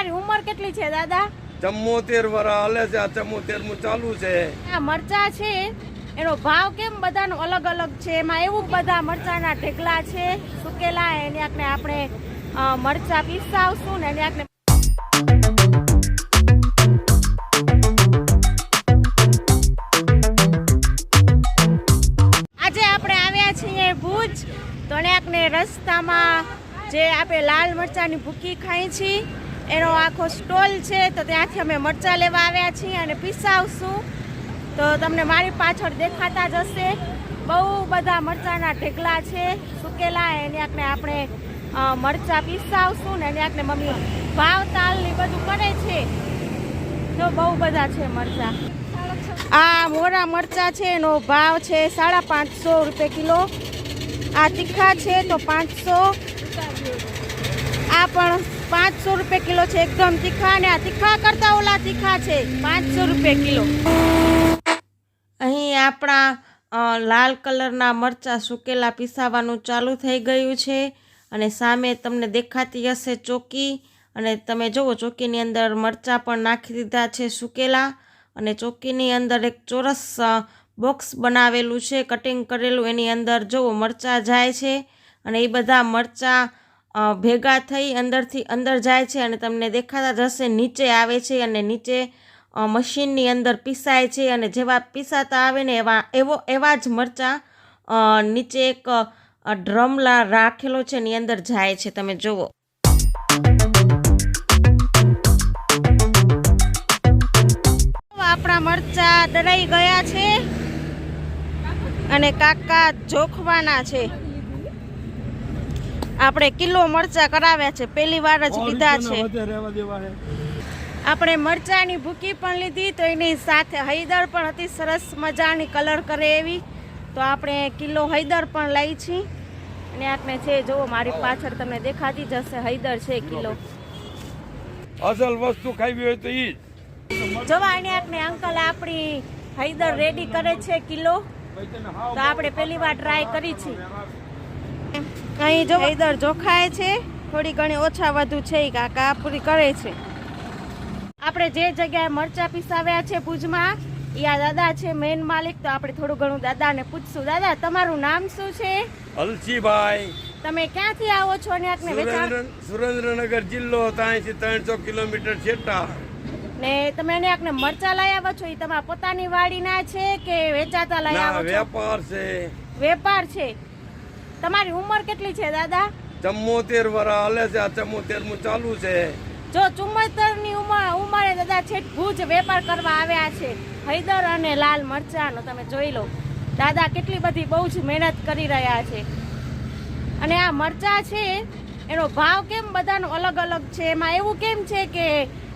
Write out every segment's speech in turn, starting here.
તમારી ઉંમર કેટલી છે દાદા? ચમોતેર વરા હાલે છે આ ચમોતેરનું ચાલુ છે. આ મરચા છે એનો ભાવ કેમ બધાનો અલગ અલગ છે? એમાં એવું બધા મરચાના ઢેકલા છે સુકેલા એની આપણે આપણે મરચા પીસાવશું ને એની આપણે આજે આપણે આવ્યા છીએ ભુજ તો એને રસ્તામાં જે આપણે લાલ મરચાની ભૂકી ખાઈ છીએ એનો આખો સ્ટોલ છે, તો ત્યાંથી અમે મરચા લેવા આવ્યા છીએ અને પીસાવશું. તો તમને મારી પાછળ દેખાતા જ હશે. બહુ બધા મરચાના ઢેકલા છે, સુકેલા, એની આપણે આપણે મરચાં પીસાવશું ને એને આપણે મમ્મી ભાવ તાલ ને બધું કરે છે. તો બહુ બધા છે મરચા. આ મોરા મરચા છે, એનો ભાવ છે સાડા પાંચસો રૂપિયા કિલો. આ તીખા છે, તો પાંચસો. આ પણ પાંચસો રૂપિયા કિલો છે, એકદમ તીખા અને આ તીખા કરતા ઓલા તીખા છે, પાંચસો રૂપિયા કિલો. અહીં આપણા લાલ કલરના મરચાં સુકેલા પીસાવાનું ચાલુ થઈ ગયું છે અને સામે તમને દેખાતી હશે ચોકી અને તમે જુઓ ચોકીની અંદર મરચાં પણ નાખી દીધા છે સુકેલા અને ચોકીની અંદર એક ચોરસ બોક્સ બનાવેલું છે, કટિંગ કરેલું, એની અંદર જુઓ મરચાં જાય છે અને એ બધા મરચાં ભેગા થઈ અંદરથી અંદર જાય છે અને તમને દેખાતા જ હશે નીચે આવે છે અને નીચે મશીનની અંદર પીસાય છે અને જેવા પીસાતા આવે ને એવા, એવો, એવા જ મરચાં નીચે એક ડ્રમલા ડ્રમ રાખેલો છે એની અંદર જાય છે. તમે જુઓ. આપણા મરચા દરાઈ ગયા છે અને કાકા જોખવાના છે. આપણે કિલો મરચા કરાવ્યા છે. પહેલી વાર જ લીધા છે. આપણે મરચાની ભૂકી પણ લીધી તો એની સાથે હૈદર પણ હતી. સરસ મજાની કલર કરે એવી. તો આપણે કિલો હૈદર પણ લઈ છીએ અને આપણે છે જુઓ મારી પાછળ તમને દેખાતી જશે હૈદર છે કિલો અસલ વસ્તુ ખાવી હોય તો ઈ જવા એને આપણે અંકલ આપણી હૈદર રેડી કરે છે કિલો. તો આપણે પહેલી વાર ટ્રાય કરી છે. અહીં જો હૈદર જોખાય છે. થોડી ઘણી ઓછા વધુ છે કાકા પૂરી કરે છે. આપણે જે જગ્યાએ મરચા પીસાવ્યા છે ભુજમાં આ દાદા છે મેન માલિક. તો આપણે થોડું ઘણું દાદાને પૂછશું. દાદા તમારું નામ શું છે? અલસીભાઈ તમે ક્યાંથી આવો છો અને આપને વેચાણ સુરેન્દ્રનગર જિલ્લો ત્યાંથી ત્રણસો કિલોમીટર છેટા. ને તમે એને આપને મરચા લઈ આવો છો? એ તમારા પોતાની વાડીના છે કે વેચાતા લઈ આવો છો? વેપાર છે. વેપાર છે. તમારી ઉંમર કેટલી છે દાદા? ચમ્મોતેર વર્ષ હાલે છે આ ચમ્મોતેર મુ ચાલુ છે. જો ચુમ્મોતેરની ઉંમર ઉંમરે દાદા છેક ભુજ વેપાર કરવા આવ્યા છે હૈદર અને લાલ મરચાનો તમે જોઈ લો. દાદા કેટલી બધી બહુ જ મહેનત કરી રહ્યા છે. અને આ મરચા છે એનો ભાવ કેમ બધાનો અલગ અલગ છે? એમાં એવું કેમ છે કે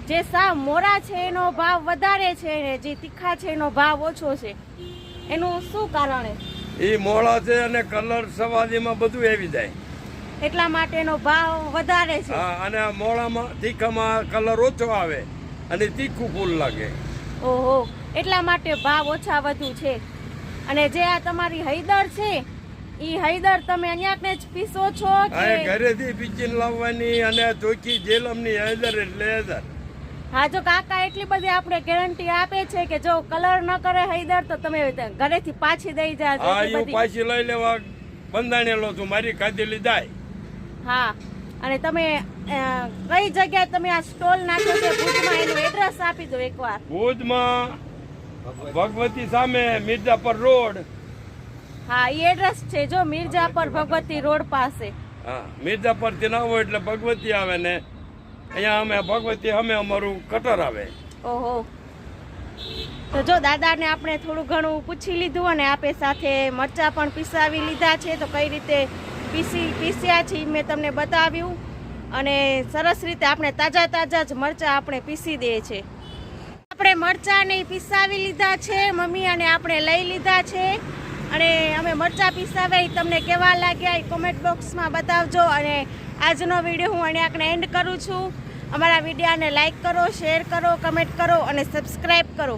જે સાવ મોરા છે એનો ભાવ વધારે છે જે તીખા છે એનો ભાવ ઓછો છે? એનું શું કારણ છે? ઈ મોળા છે અને કલર સવાદીમાં બધું આવી જાય. એટલા માટે એનો ભાવ વધારે છે. હા અને મોળામાં તીખામાં કલર ઓછો આવે અને તીખું ફૂલ લાગે. ઓહો એટલા માટે ભાવ ઓછા વધુ છે. અને જે આ તમારી હૈદર છે ઈ હૈદર તમે અહીંયા જ પીસો છો કે ઘરેથી પીચીને લાવવાની અને ચોખ્ખી જેલમની હૈદર એટલે હૈદર. હા જો કાકા એટલી બધી આપણે ગેરંટી આપે છે કે જો કલર ન કરે હૈદર તો તમે ઘરેથી પાછી દઈ જાજો હા હું પાછી લઈ લેવા બંધાણેલો છું મારી ખાધેલી લીધા હા અને તમે કઈ જગ્યાએ તમે આ સ્ટોલ નાખ્યો છે? ભુજમાં એનું એડ્રેસ આપી દો એકવાર. ભુજમાં ભગવતી સામે મિર્જાપર રોડ. હા એ એડ્રેસ છે જો મિર્જાપર ભગવતી રોડ પાસે. હા મિર્જાપરથી ના હોય એટલે ભગવતી આવે ને અહીંયા અમે ભગવતી, અમે અમારું કટર આવે. ઓહો. તો જો દાદાને આપણે થોડું ઘણું પૂછી લીધું અને આપે સાથે મરચા પણ પીસાવી લીધા છે, તો કઈ રીતે પીસી, પીસ્યા છે મેં તમને બતાવ્યું. અને સરસ રીતે આપણે તાજા તાજા જ મરચા આપણે પીસી દઈએ છે. આપણે મરચાને પીસાવી લીધા છે, મમ્મી અને આપણે લઈ લીધા છે. અને અમે મરચા પીસાવ્યા તમને કેવા લાગ્યા એ કોમેન્ટ બોક્સમાં બતાવજો. અને આજનો વીડિયો હું અહીંયા એન્ડ કરું છું. અમારા વિડીયાને લાઈક કરો શેર કરો કમેન્ટ કરો અને સબસ્ક્રાઈબ કરો.